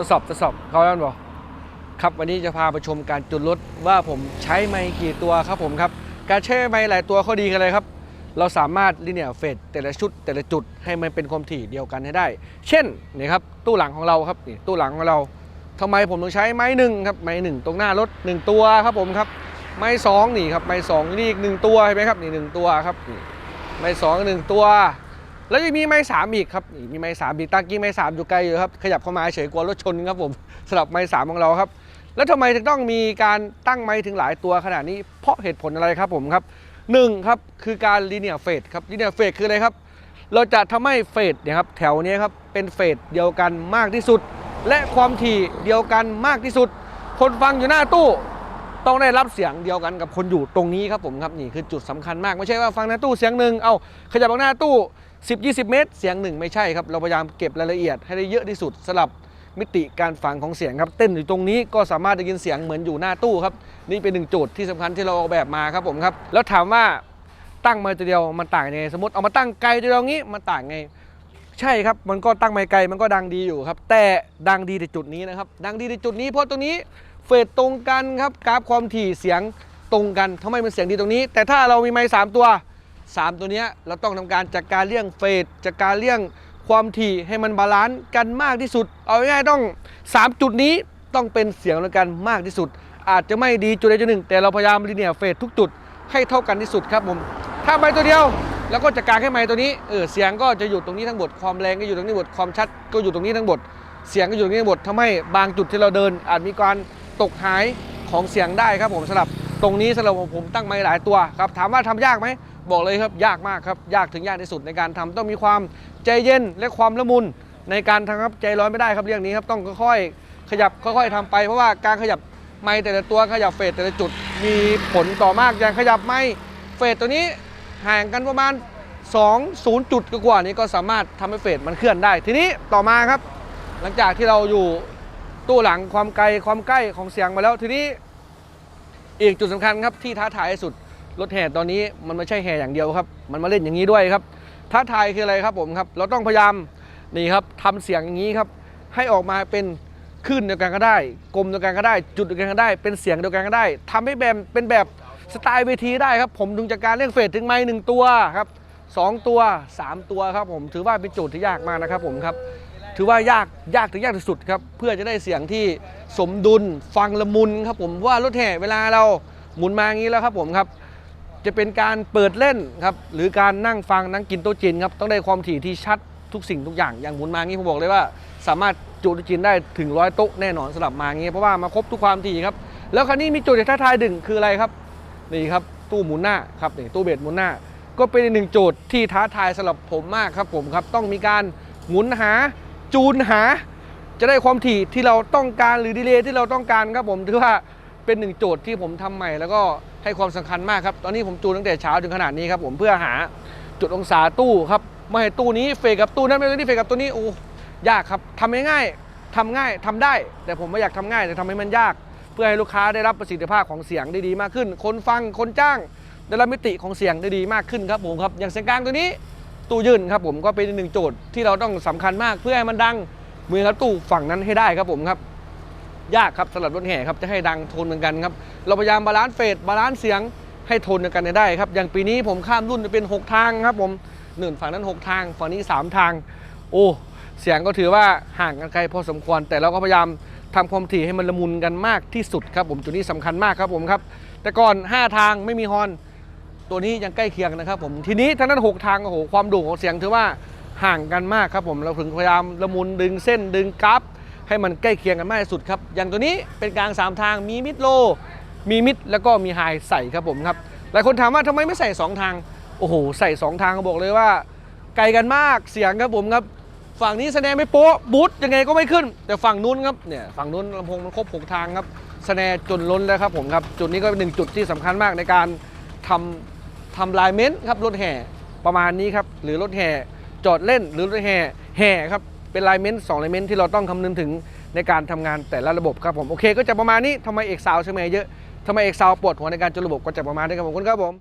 ทดสอบทดสอบเขาแล้วบอกครับวันนี้จะพาไปชมการจุดรถว่าผมใช้ไมค์กี่ตัวครับผมครับ การใช้ไมค์หลายตัวเขาดีกันเลยครับ เราสามารถลิเนียเฟดแต่ละชุดแต่ละจุดให้มันเป็นความถี่เดียวกันให้ได้ เช่นนี่ครับตู้หลังของเราครับนี่ตู้หลังของเราทำไมผมต้องใช้ไม้หนึ่งครับไม้หนึ่งตรงหน้ารถหนึ่งตัวครับผมครับไม้สองนี่ครับไม้สองนี่อีกหนึ่งตัวเห็นไหมครับนี่หนึ่งตัวครับนี่ไม้สองหนึ่งตัว แล้วยังมีไม้สามอีกครับมีไม้สามอีกตากี้ไม้สามอยู่ไกลอยู่ครับขยับเข้ามาเฉยกลัวรถชนครับผมสำหรับไม้สามของเราครับ แล้วทำไมถึงต้องมีการตั้งไม้ถึงหลายตัวขนาดนี้ เพราะเหตุผลอะไรครับผมครับหนึ่งครับคือการลีเนียเฟดครับลีเนียเฟดคืออะไรครับ เราจะทำให้เฟดเนี่ยครับแถวเนี้ยครับเป็นเฟดเดียวกันมากที่สุด และความถี่เดียวกันมากที่สุด คนฟังอยู่หน้าตู้ ต้องได้รับเสียงเดียวกันกับคนอยู่ตรงนี้ครับผมครับนี่คือจุดสำคัญมากไม่ใช่ว่าฟังหน้าตู้เสียงหนึ่งเอาขยับออกหน้าตู้ 10 20 เมตร เสียงหนึ่งไม่ใช่ครับเราพยายามเก็บรายละเอียดให้ได้เยอะที่สุดสลับมิติการฟังของเสียงครับ เต้นอยู่ตรงนี้ก็สามารถได้ยินเสียงเหมือนอยู่หน้าตู้ครับนี่เป็นหนึ่งโจทย์ที่สำคัญที่เราออกแบบมาครับผมครับแล้วถามว่าตั้งมาตัวเดียวมันต่างไงสมมติเอามาตั้งไกลตัวเดียวงี้มันต่างไง ใช่ครับมันก็ตั้งไมค์ไกลมันก็ดังดีอยู่ครับ แต่ดังดีในจุดนี้นะครับ ดังดีในจุดนี้เพราะตรงนี้ เฟดตรงกันครับกราฟความถี่เสียงตรงกันทำไมมันเสียงดีตรงนี้ แต่ถ้าเรามีไมค์สามตัว 3 ตัวเนี้ยเราต้องทำการจัดการเลี่ยงเฟดจัดการเลี่ยงความถี่ให้มันบาลานซ์กันมากที่สุด เอาง่ายๆต้อง 3 จุดนี้ต้องเป็นเสียงเดียวกันมากที่สุด อาจจะไม่ดีจุดใดจุดหนึ่ง แต่เราพยายามลีเนียเฟดทุกจุดให้เท่ากันที่สุดครับผมถ้าไมค์ตัวเดียวแล้วก็จัดการแค่ไมค์ตัวนี้เออเสียงก็จะอยู่ตรงนี้ทั้งหมดความแรงก็อยู่ตรงนี้หมดความชัดก็อยู่ตรงนี้ทั้งหมดเสียงก็อยู่ตรงนี้ทั้งหมดทำให้บางจุดที่เราเดิน อาจมีการ ตกหายของเสียงได้ครับผมสำหรับตรงนี้สำหรับผมตั้งไมค์หลายตัวครับถามว่าทำยากไหมบอกเลยครับยากมากครับยากถึงยากที่สุดในการทำต้องมีความใจเย็นและความละมุนในการทำครับใจร้อนไม่ได้ครับเรื่องนี้ครับต้องค่อยๆขยับค่อยๆทำไปเพราะว่าการขยับไมค์แต่ละตัวขยับเฟสแต่ละจุดมีผลต่อมากอย่างขยับไมค์เฟสตัวนี้ห่างกันประมาณ 2 0 จุดกว่านี้ก็สามารถทำให้เฟสมันเคลื่อนได้ ทีนี้ต่อมาครับ หลังจากที่เราอยู่ ตู้หลังความไกลความใกล้ของเสียงมาแล้วทีนี้อีกจุดสำคัญครับที่ท้าทายที่สุดรถแห่ตอนนี้มันไม่ใช่แห่อย่างเดียวครับ มันมาเล่นอย่างนี้ด้วยครับ ท้าทายคืออะไรครับผมครับ เราต้องพยายามนี่ครับทำเสียงอย่างนี้ครับ ให้ออกมาเป็นคลื่นเดียวกันก็ได้กลมเดียวกันก็ได้ จุดเดียวกันก็ได้ เป็นเสียงเดียวกันก็ได้ทำให้แบบเป็นแบบสไตล์เวทีได้ครับ ผมถึงจากการเล่นเฟดถึงไม้หนึ่งตัวครับสองตัว3ตัวครับผมถือว่าเป็นโจทย์ที่ยากมากนะครับผมครับ ถือว่ายากยากถึงยากที่สุดครับเพื่อจะได้เสียงที่สมดุลฟังละมุนครับผมว่ารถแห่เวลาเราหมุนมาอย่างนี้แล้วครับผมครับ จะเป็นการเปิดเล่นครับหรือการนั่งฟังนั่งกินโต๊ะจีนครับต้องได้ความถี่ที่ชัดทุกสิ่งทุกอย่างอย่างหมุนมาอย่างนี้ผมบอกเลยว่า สามารถจุโต๊ะจีนได้ถึงร้อยโต๊ะแน่นอนสำหรับมาอย่างนี้เพราะว่ามาครบทุกความถี่ครับแล้วคราวนี้มีจทย์ที่ท้าทายดึงคืออะไรครับนี่ครับตู้หมุนหน้าครับนี่ตู้เบสหมุนหน้า ก็เป็นอีกหนึ่งโจทย์ที่ท้าทายสำหรับผมมากครับผมครับต้องมีการหมุนหา จูนหา จะได้ความถี่ที่เราต้องการหรือดีเลย์ที่เราต้องการครับผมถือว่าเป็นหนึ่งโจทย์ที่ผมทำใหม่ แล้วก็ให้ความสำคัญมากครับ ตอนนี้ผมจูนตั้งแต่เช้าถึงขนาดนี้ครับผมเพื่อหาจุดองศาตู้ครับไม่ให้ตู้นี้เฟกกับตู้นั้นไม่ให้ตู้นี้เฟกกับตู้นี้โอ้ยากครับทำง่ายๆทำง่ายทำได้ แต่ผมไม่อยากทำง่ายแต่ทำให้มันยาก เพื่อให้ลูกค้าได้รับประสิทธิภาพของเสียงได้ดีมากขึ้น คนฟังคนจ้างได้รับมิติของเสียงได้ดีมากขึ้นครับผมครับอย่างเสียงกลางตัวนี้ ตู้ยื่นครับผมก็เป็นหนึ่งโจทย์ที่เราต้องสำคัญมากเพื่อให้มันดังมือนกับตู้ฝั่งนั้นให้ได้ครับผมครับ ยากครับสำหรับรถแห่ครับจะให้ดังโทนเหมือนกันครับเราพยายามบาลานซ์เฟสบาลานซ์เสียงให้โทนเดียวกันได้ครับอย่างปีนี้ผมข้ามรุ่นเป็น 6 ทางครับผมหนึ่งฝั่งนั้น 6 ทาง ฝั่งนี้ 3 ทาง โอ้เสียงก็ถือว่าห่างกันไกลพอสมควร แต่เราก็พยายามทำความถี่ให้มันละมุนกันมากที่สุดครับผมจุดนี้สำคัญมากครับผมครับ แต่ก่อน 5 ทางไม่มีฮอน ตัวนี้ยังใกล้เคียงนะครับผมทีนี้ทั้งนั้น6ทางโอ้โหความด่งของเสียงถือว่าห่างกันมากครับผมเราถึงพยายามละมุนดึงเส้นดึงกราฟให้มันใกล้เคียงกันมากที่สุดครับ อย่างตัวนี้เป็นกลาง 3 ทางมีมิดโล มีมิดแล้วก็มีไฮใส่ครับผมครับหลายคนถามว่าทำไมไม่ใส่ 2 ทางโอ้โหใส่ 2 ทางบอกเลยว่า ไกลกันมากเสียงครับผมครับ ฝั่งนี้แสดงไม่โป๊ะบูทยังไงก็ไม่ขึ้น แต่ฝั่งนู้นครับเนี่ยฝั่งนู้นลำโพงมันครบหกทางครับแสดงจนล้นแล้วครับผมครับจุดนี้ก็เป็นหนึ่งจุดที่สำคัญมากในการทำ ทำลายเม้นท์ครับรถแห่ประมาณนี้ครับหรือรถแห่จอดเล่นหรือรถแห่แห่ครับเป็นลายเม้นท์สองลายเม้นท์ที่เราต้องคำนึงถึงในการทำงานแต่ละระบบครับผมโอเค ก็จะประมาณนี้ทำไมเอกสาวใช่ไหมเยอะทำไมเอกสาวปวดหัวในการจดระบบก็จะประมาณนี้ครับผมคุณครับผม